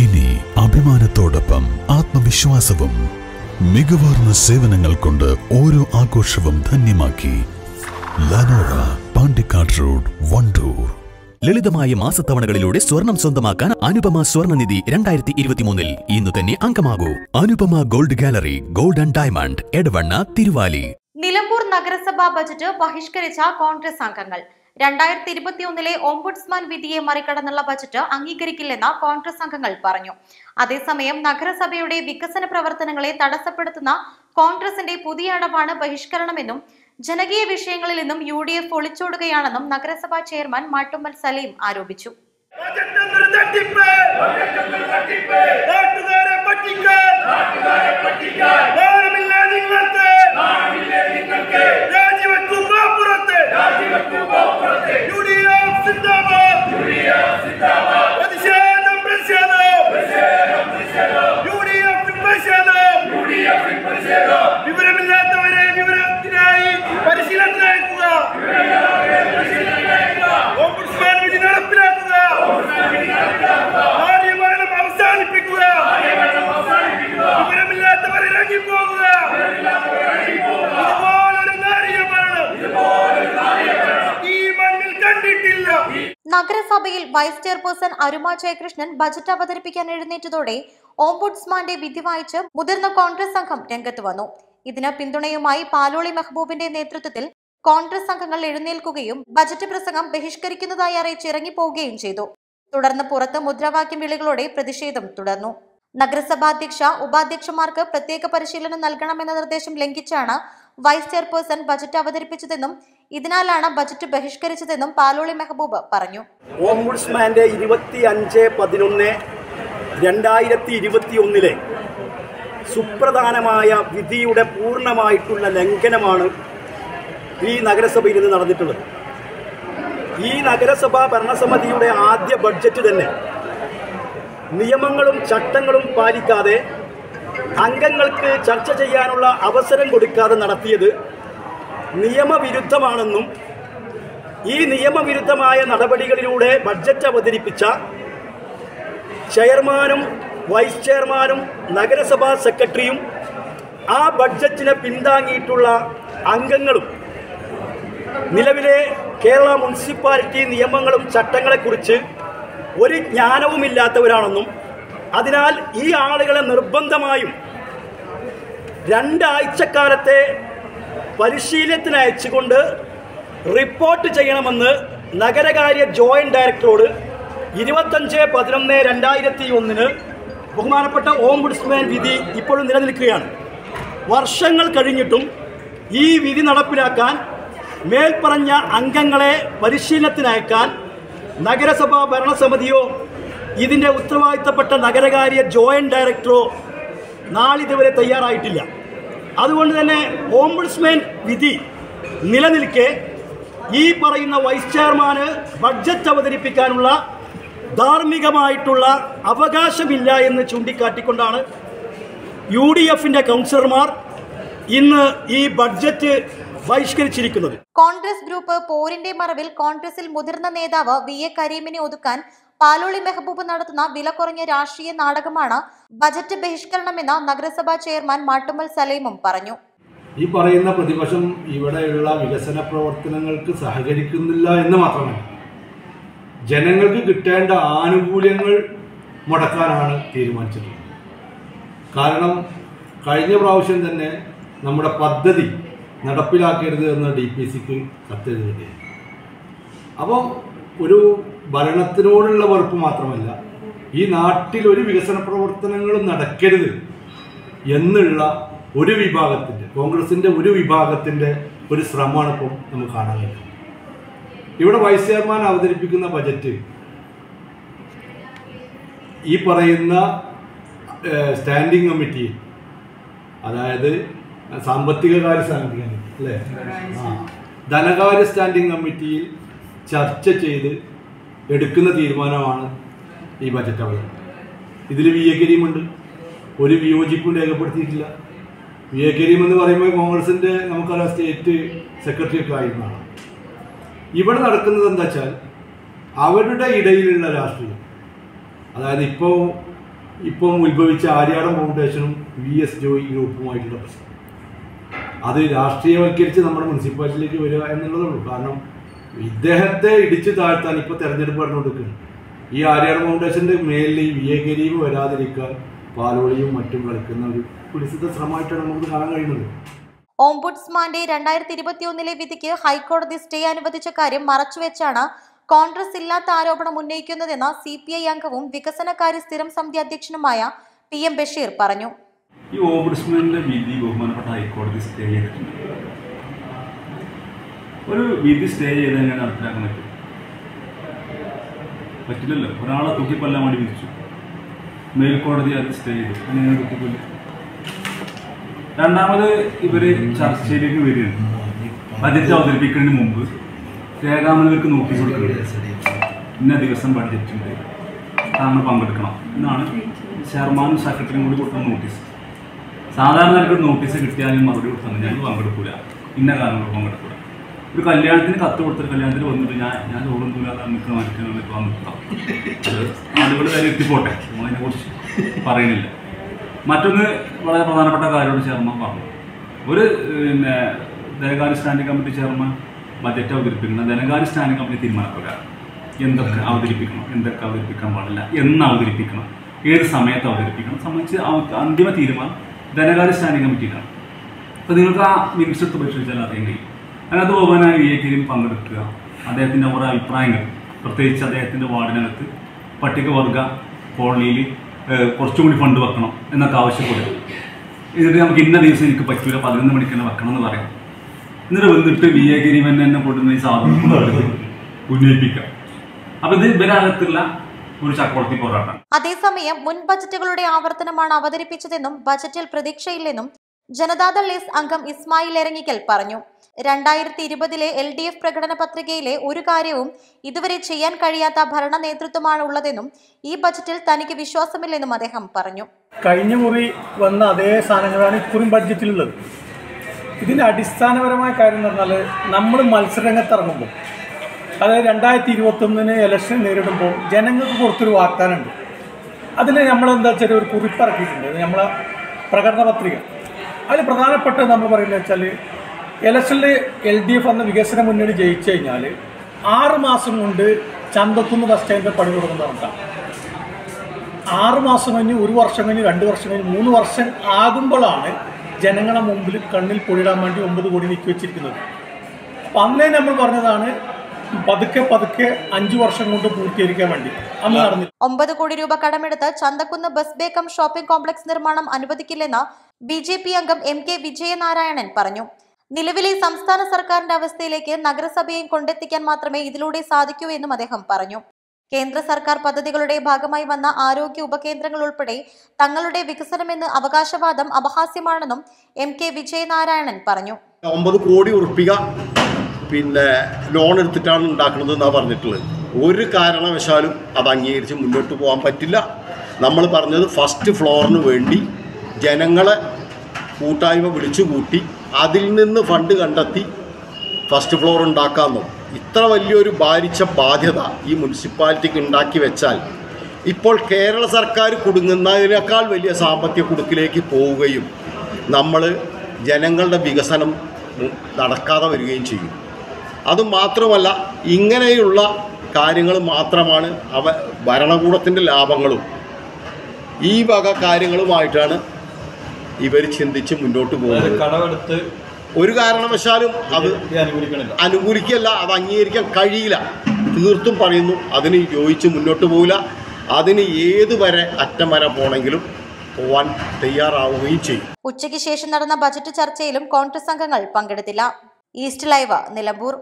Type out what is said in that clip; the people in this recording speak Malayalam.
ഇനി അഭിമാനത്തോടൊപ്പം ആത്മവിശ്വാസവും മികവാർന്ന സേവനങ്ങൾ കൊണ്ട് ഓരോ ആഘോഷവും ധന്യമാക്കി ലനോറ പാണ്ടിക്കാട് റോഡ് വണ്ടൂർ. ലളിതമായ മാസത്തവണകളിലൂടെ സ്വർണം സ്വന്തമാക്കാൻ അനുപമ സ്വർണനിധി രണ്ടായിരത്തി ഇരുപത്തിമൂന്നിൽ ഇന്ന് തന്നെ അംഗമാകൂ. Anupama gold gallery gold and diamond Edavanna Thiruvali. Nilambur നഗരസഭാ ബജറ്റ് ബഹിഷ്കരിച്ച കോൺഗ്രസ് അംഗങ്ങൾ. രണ്ടായിരത്തി ഇരുപത്തിയൊന്നിലെ ഓംബുഡ്സ്മാൻ വിധിയെ മറികടന്നുള്ള ബജറ്റ് അംഗീകരിക്കില്ലെന്ന് കോൺഗ്രസ് അംഗങ്ങൾ പറഞ്ഞു. അതേസമയം നഗരസഭയുടെ വികസന പ്രവർത്തനങ്ങളെ തടസ്സപ്പെടുത്തുന്ന കോൺഗ്രസിന്റെ പുതിയ അടവാണ് ബഹിഷ്കരണമെന്നും ജനകീയ വിഷയങ്ങളിൽ നിന്നും യു ഡി എഫ് ഒളിച്ചോടുകയാണെന്നും നഗരസഭാ ചെയർമാൻ മാട്ടുമ്മൽ സലീം ആരോപിച്ചു നാണമില്ല നിങ്ങൾക്ക് രാജിവെക്കുക പുറത്ത് യു ഡി എഫ് സിന്ദാബാദ് പ്രതിഷേധം പ്രതിഷേധം യു ഡി എഫ് പ്രതിഷേധം വിവരമില്ലാത്തവരെ വിവരത്തിനായി പരിശീലനത്തിനയക്കുക ഓംബുഡ്സ്മാൻ വിധി നടപ്പിലാക്കുക ആര്യഭരണം അവസാനിപ്പിക്കുക വിവരമില്ലാത്തവർ ഇറങ്ങിപ്പോകുക ഇതുപോലൊരു നാരിക ഭരണം ഈ മണ്ണിൽ കണ്ടിട്ടില്ല നഗരസഭയിൽ വൈസ് ചെയർപേഴ്സൺ അരുമ ജയകൃഷ്ണൻ ബജറ്റ് അവതരിപ്പിക്കാൻ എഴുന്നേറ്റതോടെ ഓംബുഡ്സ്മാന്റെ വിധി വായിച്ച് മുതിർന്ന കോൺഗ്രസ് സംഘം രംഗത്ത് വന്നു. ഇതിന് പിന്തുണയുമായി പാലോളി മെഹബൂബിന്റെ നേതൃത്വത്തിൽ കോൺഗ്രസ് സംഘങ്ങൾ എഴുന്നേൽക്കുകയും ബജറ്റ് പ്രസംഗം ബഹിഷ്കരിക്കുന്നതായി അറിയിച്ച് ഇറങ്ങിപ്പോവുകയും ചെയ്തു. തുടർന്ന് പുറത്ത് മുദ്രാവാക്യം വിളികളോടെ പ്രതിഷേധം തുടർന്നു. നഗരസഭാധ്യക്ഷ ഉപാധ്യക്ഷന്മാർക്ക് പ്രത്യേക പരിശീലനം നൽകണമെന്ന നിർദ്ദേശം ലംഘിച്ചാണ് വൈസ് ചെയർപേഴ്സൺ ബജറ്റ് അവതരിപ്പിച്ചതെന്നും ഇതിനാലാണ് ബജറ്റ് ബഹിഷ്കരിച്ചതെന്നും പാലോളി മെഹബൂബ് പറഞ്ഞു. ഓംബുഡ്സ്മാന്റെ ഇരുപത്തി അഞ്ച് പതിനൊന്ന് രണ്ടായിരത്തി ഇരുപത്തി ഒന്നിലെ സുപ്രധാനമായ വിധിയുടെ പൂർണമായിട്ടുള്ള ലംഘനമാണ് ഈ നഗരസഭയിൽ നിന്ന് നടന്നിട്ടുള്ളത്. ഈ നഗരസഭാ ഭരണസമിതിയുടെ ആദ്യ ബഡ്ജറ്റ് തന്നെ നിയമങ്ങളും ചട്ടങ്ങളും പാലിക്കാതെ അംഗങ്ങൾക്ക് ചർച്ച ചെയ്യാനുള്ള അവസരം കൊടുക്കാതെ നടത്തിയത് നിയമവിരുദ്ധമാണെന്നും ഈ നിയമവിരുദ്ധമായ നടപടികളിലൂടെ ബഡ്ജറ്റ് അവതരിപ്പിച്ച ചെയർമാനും വൈസ് ചെയർമാനും നഗരസഭാ സെക്രട്ടറിയും ആ ബഡ്ജറ്റിനെ പിന്താങ്ങിയിട്ടുള്ള അംഗങ്ങളും നിലവിലെ കേരള മുനിസിപ്പാലിറ്റി നിയമങ്ങളും ചട്ടങ്ങളെക്കുറിച്ച് ഒരു ജ്ഞാനവുമില്ലാത്തവരാണെന്നും അതിനാൽ ഈ ആളുകളെ നിർബന്ധമായും രണ്ടാഴ്ചക്കാലത്തെ പരിശീലനത്തിന് അയച്ചുകൊണ്ട് റിപ്പോർട്ട് ചെയ്യണമെന്ന് നഗരകാര്യ ജോയിന്റ് ഡയറക്ടറോട് ഇരുപത്തഞ്ച് പതിനൊന്ന് രണ്ടായിരത്തി ഒന്നിന് ബഹുമാനപ്പെട്ട ഓംബുഡ്സ്മാൻ വിധി ഇപ്പോഴും നിലനിൽക്കുകയാണ്. വർഷങ്ങൾ കഴിഞ്ഞിട്ടും ഈ വിധി നടപ്പിലാക്കാൻ മേൽപ്പറഞ്ഞ അംഗങ്ങളെ പരിശീലനത്തിനയക്കാൻ നഗരസഭാ ഭരണസമിതിയോ ഇതിന്റെ ഉത്തരവാദിത്തപ്പെട്ട നഗരകാര്യ ജോയിന്റ് ഡയറക്ടറോ നാളിതുവരെ തയ്യാറായിട്ടില്ല. അതുകൊണ്ട് തന്നെ ഓംബുഡ്സ്മാൻ വിധി നിലനിൽക്കെ ഈ പറയുന്ന വൈസ് ചെയർമാന് ബഡ്ജറ്റ് അവതരിപ്പിക്കാനുള്ള ധാർമ്മികമായിട്ടുള്ള അവകാശമില്ല എന്ന് ചൂണ്ടിക്കാട്ടിക്കൊണ്ടാണ് യു ഡി എഫിന്റെ കൗൺസിലർമാർ ഇന്ന് ഈ ബഡ്ജറ്റ് ബഹിഷ്കരിച്ചിരിക്കുന്നത്. കോൺഗ്രസ് ഗ്രൂപ്പ് പോരിന്റെ മറവിൽ കോൺഗ്രസിൽ മുതിർന്ന നേതാവ് വി എ കരീമിനെ ഒതുക്കാൻ പാലോളി മെഹബൂബ് നടത്തുന്ന വില കുറഞ്ഞ രാഷ്ട്രീയ നാടകമാണ് ബജറ്റ് ബഹിഷ്കരണമെന്ന് നഗരസഭാ ചെയർമാൻ മാട്ടുമൽ സലൈമും പറഞ്ഞു. ഈ പറയുന്ന പ്രതിപക്ഷം ഇവിടെയുള്ള വികസന പ്രവർത്തനങ്ങൾക്ക് സഹകരിക്കുന്നില്ല എന്ന് മാത്രമല്ല ജനങ്ങൾക്ക് കിട്ടേണ്ട ആനുകൂല്യങ്ങൾ മുടക്കാനാണ് തീരുമാനിച്ചിട്ടുള്ളത്. കാരണം കഴിഞ്ഞ പ്രാവശ്യം തന്നെ നമ്മുടെ പദ്ധതി നടപ്പിലാക്കരുത് എന്ന് ഡി പി സിക്ക് കത്തെഴുതുകയാണ് അപ്പോൾ ഒരു ഭരണത്തിനോടുള്ള വെറുപ്പ് മാത്രമല്ല ഈ നാട്ടിൽ ഒരു വികസന പ്രവർത്തനങ്ങളും നടക്കരുത് എന്നുള്ള ഒരു വിഭാഗത്തിന്റെ കോൺഗ്രസിന്റെ ഒരു വിഭാഗത്തിന്റെ ഒരു ശ്രമമാണ് ഇപ്പം നമുക്ക് കാണാൻ ഇവിടെ വൈസ് ചെയർമാൻ അവതരിപ്പിക്കുന്ന ബജറ്റ് ഈ പറയുന്ന സ്റ്റാൻഡിംഗ് കമ്മിറ്റി അതായത് സാമ്പത്തിക കാര്യ സ്റ്റാൻഡിംഗ് കമ്മിറ്റി അല്ലേ ധനകാര്യ സ്റ്റാൻഡിംഗ് കമ്മിറ്റിയിൽ ചർച്ച ചെയ്ത് എടുക്കുന്ന തീരുമാനമാണ് ഈ ബജറ്റ് അവതരണം ഇതിൽ വി എ കരീമുണ്ട് ഒരു വിയോജിപ്പും രേഖപ്പെടുത്തിയിട്ടില്ല. വി എ കരീം എന്ന് പറയുമ്പോൾ കോൺഗ്രസിന്റെ നമുക്കറിയാം സ്റ്റേറ്റ് സെക്രട്ടറി ഒക്കെ ആയിരുന്നതാണ് ഇവിടെ നടക്കുന്നത് എന്താ വെച്ചാൽ അവരുടെ ഇടയിലുള്ള രാഷ്ട്രീയം. അതായത് ഇപ്പോൾ ഇപ്പം ഉത്ഭവിച്ച ആര്യാടം ഫൗണ്ടേഷനും വി എസ് ജോയി ഗ്രൂപ്പുമായിട്ടുള്ള പ്രശ്നം. അത് രാഷ്ട്രീയവൽക്കരിച്ച് നമ്മുടെ മുനിസിപ്പാലിറ്റിയിലേക്ക് വരിക എന്നുള്ളതേ ഉള്ളൂ. കാരണം ഇദ്ദേഹത്തെ ഇടിച്ചു താഴ്ത്താൻ ഇപ്പോൾ തെരഞ്ഞെടുപ്പ് നടന്നുകൊണ്ടിരിക്കുകയാണ്. ഈ ആര്യർ ഫൗണ്ടേഷന്റെ മേലിൽ ഈ വി എ കരീം വരാതിരിക്കാൻ പാലോളിയും മറ്റും കളിക്കുന്ന ഒരു കുലിസിത ശ്രമമായിട്ടാണ് നമുക്ക് കാണാൻ കഴിയുന്നത്. ഓംബുഡ്സ്മാന്റെ രണ്ടായിരത്തി ഇരുപത്തിയൊന്നിലെ വിധിക്ക് ഹൈക്കോടതി സ്റ്റേ അനുവദിച്ച കാര്യം മറച്ചുവെച്ചാണ് കോൺഗ്രസ് ഇല്ലാത്ത ആരോപണം ഉന്നയിക്കുന്നതെന്ന് സി പി ഐ അംഗവും വികസനകാര്യ സ്ഥിരം സമിതി അധ്യക്ഷനുമായ പി എം ബഷീർ പറഞ്ഞു. ഈ ഓംബുഡ്സ്മാന്റെ വിധി ബഹുമാനപ്പെട്ട ഹൈക്കോടതി സ്റ്റേ ചെയ്തിട്ടുണ്ട്. ഒരു വിധി സ്റ്റേ ചെയ്ത് തന്നെയാണ് നടപ്പിലാക്കാൻ പറ്റും. പറ്റില്ലല്ലോ. ഒരാളെ തൂക്കിക്കൊല്ലാൻ വേണ്ടി വിധിച്ചു. മേൽക്കോടതി അത് സ്റ്റേ ചെയ്തു. അങ്ങനെ തൂക്കിക്കൊല്ല. രണ്ടാമത് ഇവർ ചർച്ചയിലേക്ക് വരികയാണ്. ബജറ്റ് അവതരിപ്പിക്കുന്നതിന് മുമ്പ് രേഖാമനവർക്ക് നോട്ടീസ് കൊടുക്കുന്നത് ഇന്ന ദിവസം ബഡ്ജറ്റ് ഉണ്ട്. താങ്കൾ പങ്കെടുക്കണം എന്നാണ് ചെയർമാനും സെക്രട്ടറിയും കൂടി കൊടുത്ത നോട്ടീസ് സാധാരണ ഒരു നോട്ടീസ് കിട്ടിയാലും മറുപടി കൊടുത്തു ഞങ്ങൾ പങ്കെടുക്കൂല. ഇന്ന കാരണങ്ങൾ പങ്കെടുക്കൂല ഒരു കല്യാണത്തിന് കത്ത് കൊടുത്തൊരു കല്യാണത്തിന് വന്നിട്ട് ഞാൻ ഞാൻ ചോറും തൂലാതെ നിൽക്കുന്ന ഇപ്പോൾ നിൽക്കാം ആളുകൾ കാര്യം എത്തിപ്പോട്ടെ. നമ്മളതിനെ കുറിച്ച് പറയുന്നില്ല. മറ്റൊന്ന് വളരെ പ്രധാനപ്പെട്ട കാര്യമാണ് ചെയർമാൻ പറഞ്ഞു ഒരു പിന്നെ ധനകാര്യ സ്റ്റാൻഡിംഗ് കമ്മിറ്റി ചെയർമാൻ ബജറ്റ് അവതരിപ്പിക്കുന്ന ധനകാര്യ സ്റ്റാൻഡിംഗ് കമ്മിറ്റി തീരുമാനപ്രകാരം. എന്തൊക്കെ അവതരിപ്പിക്കണം? എന്തൊക്കെ അവതരിപ്പിക്കാൻ പാടില്ല? എന്ന് അവതരിപ്പിക്കണം. ഏത് സമയത്ത് അവതരിപ്പിക്കണം? സംബന്ധിച്ച് അന്തിമ തീരുമാനം ധനകാര്യ സ്റ്റാൻഡിംഗ് കമ്മിറ്റിയിലാണ് അപ്പോൾ നിങ്ങൾക്ക് ആ എടുത്ത് പരിശോധിച്ചാൽ അറിയാൻ കഴിയും. അതിനകത്ത് ബഹുമാനായ വി എ കരീം പങ്കെടുക്കുക. അദ്ദേഹത്തിന്റെ കുറേ അഭിപ്രായങ്ങൾ. പ്രത്യേകിച്ച് അദ്ദേഹത്തിന്റെ വാർഡിനകത്ത് പട്ടികവർഗ കോളനിയിൽ കുറച്ചും കൂടി ഫണ്ട് വെക്കണം എന്നൊക്കെ ആവശ്യപ്പെടുക. എന്നിട്ട് നമുക്ക് ഇന്ന ദിവസം എനിക്ക് പറ്റൂല പതിനൊന്ന് മണിക്ക് തന്നെ വെക്കണം എന്ന് പറയാം. എന്നിട്ട് വന്നിട്ട് വി എ കരീമൻ എന്നെ കൊണ്ടുവന്ന ഈ സാധനം ഉന്നയിപ്പിക്കാം അപ്പം ഇത് ഇവരകത്തുള്ള ഒരു ചക്രവർത്തി പോരാട്ടം. അതേസമയം മുൻ ബജറ്റുകളുടെ ആവർത്തനമാണ് അവതരിപ്പിച്ചതെന്നും ബജറ്റിൽ പ്രതീക്ഷയില്ലെന്നും ജനതാദൾ എസ് അംഗം ഇസ്മായിൽ എരങ്ങിക്കൽ പറഞ്ഞു. രണ്ടായിരത്തി ഇരുപതിലെ എൽ ഡി എഫ് പ്രകടന പത്രികയിലെ ഒരു കാര്യവും ഇതുവരെ ചെയ്യാൻ കഴിയാത്ത ഭരണ നേതൃത്വമാണ് ഉള്ളതെന്നും ഈ ബജറ്റിൽ തനിക്ക് വിശ്വാസമില്ലെന്നും അദ്ദേഹം പറഞ്ഞു. കഴിഞ്ഞ മുറി വന്ന അതേ സാധനങ്ങളാണ് ഇപ്പോഴും ബഡ്ജറ്റിലുള്ളത് ഇതിന്റെ അടിസ്ഥാനപരമായ കാര്യം പറഞ്ഞാൽ നമ്മൾ മത്സരരംഗത്ത് ഇറങ്ങുമ്പോൾ അതായത് രണ്ടായിരത്തി ഇരുപത്തൊന്നിന് ഇലക്ഷൻ നേരിടുമ്പോൾ ജനങ്ങൾക്ക് കൊടുത്തൊരു വാഗ്ദാനമുണ്ട്. അതിൽ നമ്മൾ എന്താ വെച്ചാൽ ഒരു കുറിപ്പ് ഇറക്കിയിട്ടുണ്ട്. അത് നമ്മളെ പ്രകടന പത്രിക. അതിൽ പ്രധാനപ്പെട്ട നമ്മൾ പറയുന്നത് വെച്ചാൽ ഇലക്ഷനിൽ എൽ ഡി എഫ് എന്ന വികസന മുന്നണി ജയിച്ചു കഴിഞ്ഞാൽ ആറ് മാസം കൊണ്ട് ചന്തക്കുന്ന് ബസ് സ്റ്റാൻഡിൽ പണി പറഞ്ഞിട്ടാണ് ആറ് മാസം കഴിഞ്ഞ് ഒരു വർഷം കഴിഞ്ഞ് രണ്ട് വർഷം കഴിഞ്ഞ് മൂന്ന് വർഷം ആകുമ്പോഴാണ് ജനങ്ങളുടെ മുമ്പിൽ കണ്ണിൽ പൊഴിടാൻ വേണ്ടി ഒമ്പത് കോടി നീക്കി വെച്ചിരിക്കുന്നത്. അപ്പം അന്നേ നമ്മൾ പറഞ്ഞതാണ് പതുക്കെ പതുക്കെ അഞ്ചു വർഷം കൊണ്ട് പൂർത്തീകരിക്കാൻ വേണ്ടി. അന്ന് നടന്നില്ല. ഒമ്പത് കോടി രൂപ കടമെടുത്ത് ചന്തക്കുന്ന് ബസ് ബേക്കം ഷോപ്പിംഗ് കോംപ്ലക്സ് നിർമ്മാണം അനുവദിക്കില്ലെന്ന് ബി ജെ പി അംഗം എം കെ വിജയനാരായണൻ പറഞ്ഞു. നിലവിലെ സംസ്ഥാന സർക്കാരിന്റെ അവസ്ഥയിലേക്ക് നഗരസഭയെ കൊണ്ടെത്തിക്കാൻ മാത്രമേ ഇതിലൂടെ സാധിക്കൂ എന്നും അദ്ദേഹം പറഞ്ഞു. കേന്ദ്ര സർക്കാർ പദ്ധതികളുടെ ഭാഗമായി വന്ന ആരോഗ്യ ഉപകേന്ദ്രങ്ങൾ ഉൾപ്പെടെ തങ്ങളുടെ വികസനമെന്ന് അവകാശവാദം അപഹാസ്യമാണെന്നും എം കെ വിജയനാരായണൻ പറഞ്ഞു. ഒമ്പത് കോടി ഉറപ്പിക പിന്നെ ലോൺ എടുത്തിട്ടാണ് ഉണ്ടാക്കുന്നത് എന്നാണ് പറഞ്ഞിട്ടുള്ളത്. ഒരു കാരണവശാലും അത് അംഗീകരിച്ച് മുന്നോട്ട് പോകാൻ പറ്റില്ല. നമ്മൾ പറഞ്ഞത് ഫസ്റ്റ് ഫ്ലോറിന് വേണ്ടി ജനങ്ങളെ കൂട്ടായ്മ വിളിച്ചു കൂട്ടി അതിൽ നിന്ന് ഫണ്ട് കണ്ടെത്തി ഫസ്റ്റ് ഫ്ലോർ ഉണ്ടാക്കാമെന്നും. ഇത്ര വലിയൊരു ഭാരിച്ച ബാധ്യത ഈ മുനിസിപ്പാലിറ്റിക്ക് ഉണ്ടാക്കി വെച്ചാൽ ഇപ്പോൾ കേരള സർക്കാർ കുടുങ്ങുന്നതിനേക്കാൾ വലിയ സാമ്പത്തിക കുടുക്കിലേക്ക് പോവുകയും നമ്മൾ ജനങ്ങളുടെ വികസനം നടക്കാതെ വരികയും ചെയ്യും. അതുമാത്രമല്ല ഇങ്ങനെയുള്ള കാര്യങ്ങൾ മാത്രമാണ് അവ ഭരണകൂടത്തിന്റെ ലാഭങ്ങളും. ഈ വക കാര്യങ്ങളുമായിട്ടാണ് ഇവർ ചിന്തിച്ച് മുന്നോട്ട് പോകുന്നത്. കടമെടുത്ത് ഒരു കാരണവശാലും അത് അനുകൂലിക്കല്ല അത് അംഗീകരിക്കാൻ കഴിയില്ല. തീർത്തും പറയുന്നു അതിന് യോജിച്ച് മുന്നോട്ട് പോകില്ല അതിന് ഏതുവരെ അറ്റം വരെ പോണെങ്കിലും പോവാൻ തയ്യാറാവുകയും ചെയ്യും. ഉച്ചയ്ക്ക് ശേഷം നടന്ന ബജറ്റ് ചർച്ചയിലും കോൺഗ്രസ് അംഗങ്ങൾ പങ്കെടുത്തില്ല. East live Nilambur